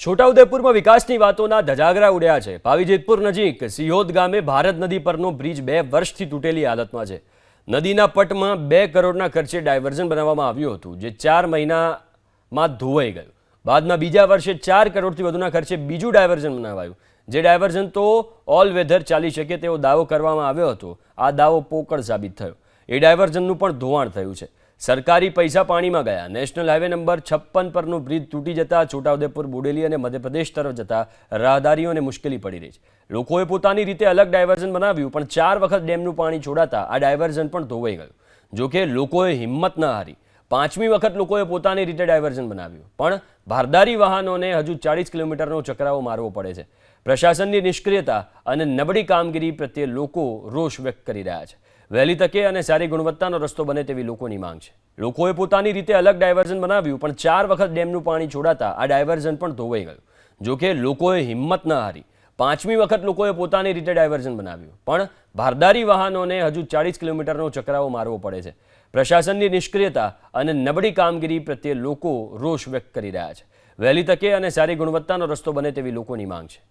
છોટાઉદેપુરમાં વિકાસની વાતોના ધજાગરા ઉડ્યા છે. પાવીજેતપુર નજીક સિહોદ ગામે ભારત નદી પરનો બ્રિજ બે વર્ષથી તૂટેલી હાલતમાં છે. નદીના પટમાં બે કરોડના ખર્ચે ડાયવર્ઝન બનાવવામાં આવ્યું હતું, જે ચાર મહિનામાં ધોવાઈ ગયું. બાદમાં બીજા વર્ષે ચાર કરોડથી વધુના ખર્ચે બીજું ડાયવર્ઝન બનાવાયું. જે ડાયવર્ઝન તો ઓલ વેધર ચાલી શકે તેવો દાવો કરવામાં આવ્યો હતો. આ દાવો પોકળ સાબિત થયો. એ ડાયવર્ઝનનું પણ ધોવાણ થયું છે. સરકારી પૈસા પાણીમાં ગયા. નેશનલ હાઈવે નંબર છપ્પન પરનું બ્રિજ તૂટી જતા છોટાઉદેપુર, બોડેલી અને મધ્યપ્રદેશ તરફ જતા રાહદારીઓને મુશ્કેલી પડી રહી છે. લોકોએ પોતાની રીતે અલગ ડાયવર્ઝન બનાવ્યું, પણ ચાર વખત ડેમનું પાણી છોડાતા આ ડાયવર્ઝન પણ ધોવાઈ ગયું. જોકે લોકોએ હિંમત ન હારી. પાંચમી વખત લોકોએ પોતાની રીતે ડાયવર્ઝન બનાવ્યું. પણ ભારદારી વાહનોને હજુ ચાળીસ કિલોમીટરનો ચકરાવો મારવો પડે છે. પ્રશાસનની નિષ્ક્રિયતા અને નબળી કામગીરી પ્રત્યે લોકો રોષ વ્યક્ત કરી રહ્યા છે. વહેલી તકે અને સારી ગુણવત્તાનો રસ્તો બને તેવી લોકોની માંગ છે. લોકોએ પોતાની રીતે અલગ ડાયવર્ઝન બનાવ્યું, પણ ચાર વખત ડેમનું પાણી છોડાતા આ ડાયવર્ઝન પણ ધોવાઈ ગયું. જોકે લોકોએ હિંમત ન હારી. પાંચમી વખત લોકોએ પોતાની રીતે ડાયવર્ઝન બનાવ્યું. પણ ભારદારી વાહનોને હજુ ચાળીસ કિલોમીટરનો ચકરાવો મારવો પડે છે. પ્રશાસનની નિષ્ક્રિયતા અને નબળી કામગીરી પ્રત્યે લોકો રોષ વ્યક્ત કરી રહ્યા છે. વહેલી તકે અને સારી ગુણવત્તાનો રસ્તો બને તેવી લોકોની માંગ છે.